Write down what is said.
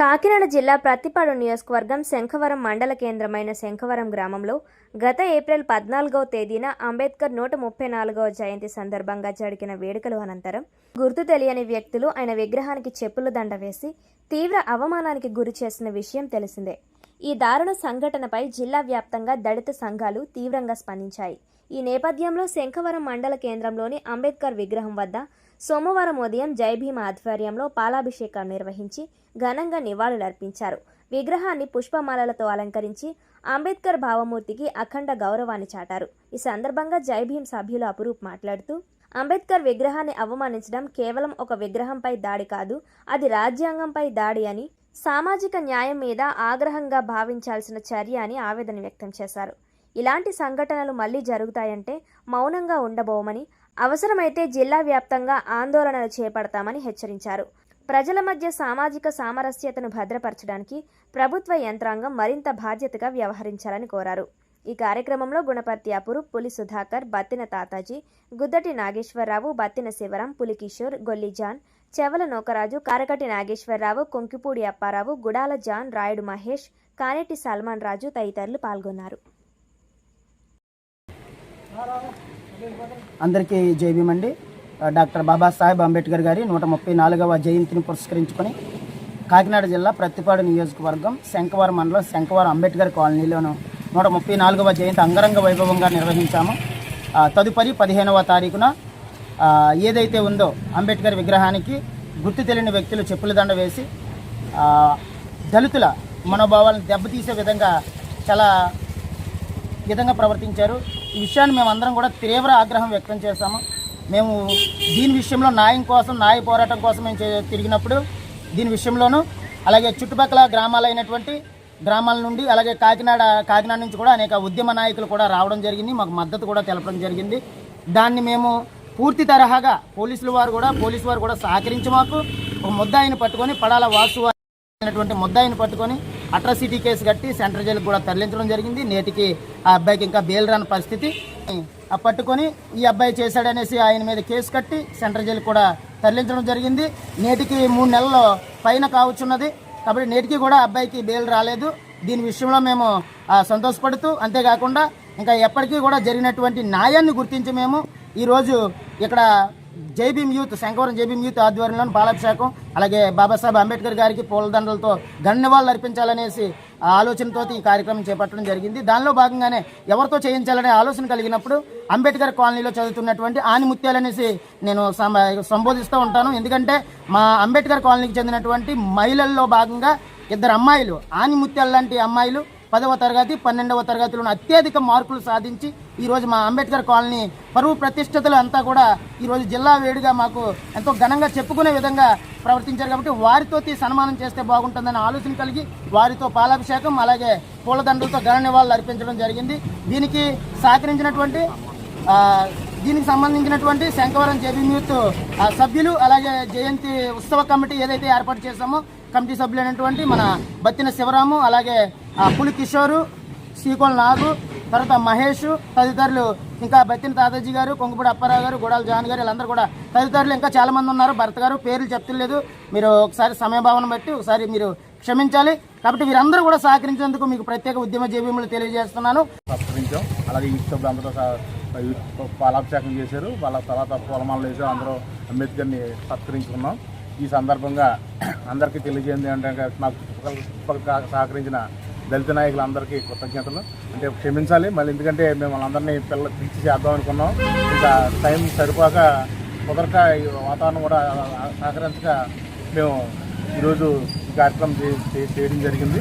కాకినాడ జిల్లా ప్రత్తిపాడు నియోజకవర్గం శంఖవరం మండల కేంద్రమైన శంఖవరం గ్రామంలో గత ఏప్రిల్ పద్నాలుగవ తేదీన అంబేద్కర్ నూట ముప్పై నాలుగవ జయంతి సందర్భంగా జరిగిన వేడుకలు అనంతరం గుర్తు తెలియని వ్యక్తులు ఆయన విగ్రహానికి చెప్పుల దండ వేసి తీవ్ర అవమానానికి గురి చేసిన విషయం తెలిసిందే. ఈ దారుణ సంఘటనపై జిల్లా వ్యాప్తంగా దళిత సంఘాలు తీవ్రంగా స్పందించాయి. ఈ నేపథ్యంలో శంఖవరం మండల కేంద్రంలోని అంబేద్కర్ విగ్రహం వద్ద సోమవారం ఉదయం జై ఆధ్వర్యంలో పాలాభిషేకం నిర్వహించి ఘనంగా నివాళులర్పించారు విగ్రహాన్ని పుష్పమాలలతో అలంకరించి అంబేద్కర్ భావమూర్తికి అఖండ గౌరవాన్ని చాటారు. ఈ సందర్భంగా జై భీమ్ సభ్యులు అపురూప్ మాట్లాడుతూ అంబేద్కర్ విగ్రహాన్ని అవమానించడం కేవలం ఒక విగ్రహంపై దాడి కాదు అది రాజ్యాంగంపై దాడి అని సామాజిక న్యాయం మీద ఆగ్రహంగా భావించాల్సిన చర్య అని ఆవేదన వ్యక్తం చేశారు. ఇలాంటి సంఘటనలు మళ్ళీ జరుగుతాయంటే మౌనంగా ఉండబోమని అవసరమైతే జిల్లా వ్యాప్తంగా ఆందోళనలు చేపడతామని హెచ్చరించారు. ప్రజల మధ్య సామాజిక సామరస్యతను భద్రపరచడానికి ప్రభుత్వ యంత్రాంగం మరింత బాధ్యతగా వ్యవహరించాలని కోరారు. ఈ కార్యక్రమంలో గుణపర్తి అపురు పులి సుధాకర్ బత్తిన తాతాజీ గుద్దటి నాగేశ్వరరావు బత్తిన శివరాం పులికిషోర్ గొల్లిజాన్ చెవల నోకరాజు కారకటి నాగేశ్వరరావు కొంకిపూడి అప్పారావు గుడాల జాన్ రాయుడు మహేష్ కానేటి సల్మాన్ రాజు తదితరులు పాల్గొన్నారు. అందరికీ జైభీమండి డాక్టర్ బాబాసాహెబ్ అంబేద్కర్ గారి నూట ముప్పై నాలుగవ జయంతిని పురస్కరించుకొని కాకినాడ జిల్లా ప్రత్తిపాడు నియోజకవర్గం శంకవరం మండలం శంకవరం అంబేద్కర్ కాలనీలోను నూట ముప్పై నాలుగవ జయంతి అంగరంగ వైభవంగా నిర్వహించాము. తదుపరి పదిహేనవ తారీఖున ఏదైతే ఉందో అంబేద్కర్ విగ్రహానికి గుర్తు తెలియని వ్యక్తులు చెప్పుల దండ వేసి దళితుల మనోభావాలను దెబ్బతీసే విధంగా చాలా విధంగా ప్రవర్తించారు. ఈ విషయాన్ని మేమందరం కూడా తీవ్ర ఆగ్రహం వ్యక్తం చేశాము. మేము దీని విషయంలో న్యాయం కోసం న్యాయ పోరాటం కోసం మేము తిరిగినప్పుడు దీని విషయంలోనూ అలాగే చుట్టుపక్కల గ్రామాలైనటువంటి గ్రామాల నుండి అలాగే కాకినాడ కాకినాడ నుంచి కూడా అనేక ఉద్యమ నాయకులు కూడా రావడం జరిగింది. మాకు మద్దతు కూడా తెలపడం జరిగింది. దాన్ని మేము పూర్తి తరహాగా పోలీసుల వారు కూడా పోలీసు వారు కూడా సహకరించి మాకు ఒక ముద్దాయిని పట్టుకొని పడాల వాసు అయినటువంటి ముద్దాయిని పట్టుకొని అట్రాసిటీ కేసు కట్టి సెంట్రల్ జైలుకు కూడా తరలించడం జరిగింది. నేటికి ఆ అబ్బాయికి ఇంకా బెయిల్ రాని పరిస్థితి. ఆ పట్టుకొని ఈ అబ్బాయి చేశాడనేసి ఆయన మీద కేసు కట్టి సెంట్రల్ జైలు కూడా తరలించడం జరిగింది. నేటికి మూడు నెలల్లో పైన కావచ్చున్నది. కాబట్టి నేటికి కూడా అబ్బాయికి బెయిల్ రాలేదు. దీని విషయంలో మేము సంతోషపడుతూ అంతేకాకుండా ఇంకా ఎప్పటికీ కూడా జరిగినటువంటి న్యాయాన్ని గుర్తించి మేము ఈరోజు ఇక్కడ జై యూత్ శంకవరం జై యూత్ ఆధ్వర్యంలోని పాలాభిషేకం అలాగే బాబాసాహెబ్ అంబేద్కర్ గారికి పూలదండలతో ఘన నివాళులు అర్పించాలనేసి ఆ ఆలోచనతో ఈ కార్యక్రమం చేపట్టడం జరిగింది. దానిలో భాగంగానే ఎవరితో చేయించాలనే ఆలోచన కలిగినప్పుడు అంబేద్కర్ కాలనీలో చదువుతున్నటువంటి ఆనిముత్యాలనేసి నేను సంబోధిస్తూ ఉంటాను. ఎందుకంటే మా అంబేద్కర్ కాలనీకి చెందినటువంటి మహిళల్లో భాగంగా ఇద్దరు అమ్మాయిలు ఆనిముత్యాలు లాంటి అమ్మాయిలు పదవ తరగతి పన్నెండవ తరగతిలో అత్యధిక మార్కులు సాధించి ఈరోజు మా అంబేద్కర్ కాలనీ పరువు ప్రతిష్టతలు అంతా కూడా ఈరోజు జిల్లా వేడిగా మాకు ఎంతో ఘనంగా చెప్పుకునే విధంగా ప్రవర్తించారు కాబట్టి వారితో సన్మానం చేస్తే బాగుంటుందనే ఆలోచన కలిగి వారితో పాలాభిషేకం అలాగే పూలదండలతో ఘన నివాళులు అర్పించడం జరిగింది. దీనికి సహకరించినటువంటి దీనికి సంబంధించినటువంటి శంకవరం జేబీ యూత్ సభ్యులు అలాగే జయంతి ఉత్సవ కమిటీ ఏదైతే ఏర్పాటు చేశామో కమిటీ సభ్యులైనటువంటి మన బత్తిన శివరాము అలాగే పులి కిషోరు శ్రీకోల్ నాగు తర్వాత మహేష్ తదితరులు ఇంకా బత్తిన తాతాజీ గారు కొంగుపూడి అప్పారావు గారు గుడాల జాన్ గారు వీళ్ళందరూ కూడా తదితరులు ఇంకా చాలామంది ఉన్నారు. భర్త గారు పేర్లు చెప్తలేదు. మీరు ఒకసారి సమయభావన బట్టి ఒకసారి మీరు క్షమించాలి. కాబట్టి వీరందరూ కూడా సహకరించేందుకు మీకు ప్రత్యేక ఉద్యమ జీవములు తెలియజేస్తున్నాను. సత్కరించాం. అలాగే యూత్ అందరూ పాలాభిషేకం చేశారు. వాళ్ళ తర్వాత పూలమాలలు వేసి అందరూ అంబేద్కర్ని సత్కరించుకున్నాం. ఈ సందర్భంగా అందరికీ తెలియజేయండి అంటే నాకు సహకరించిన దళిత నాయకులందరికీ కృతజ్ఞతలు. అంటే క్షమించాలి. మళ్ళీ ఎందుకంటే మేము వాళ్ళందరినీ పిల్ల పిలిచి చేద్దాం అనుకున్నాం. ఇంకా టైం సరిపోక కుదరక ఈ వాతావరణం కూడా సహకరించక మేము ఈరోజు ఈ కార్యక్రమం చే- చేయడం జరిగింది.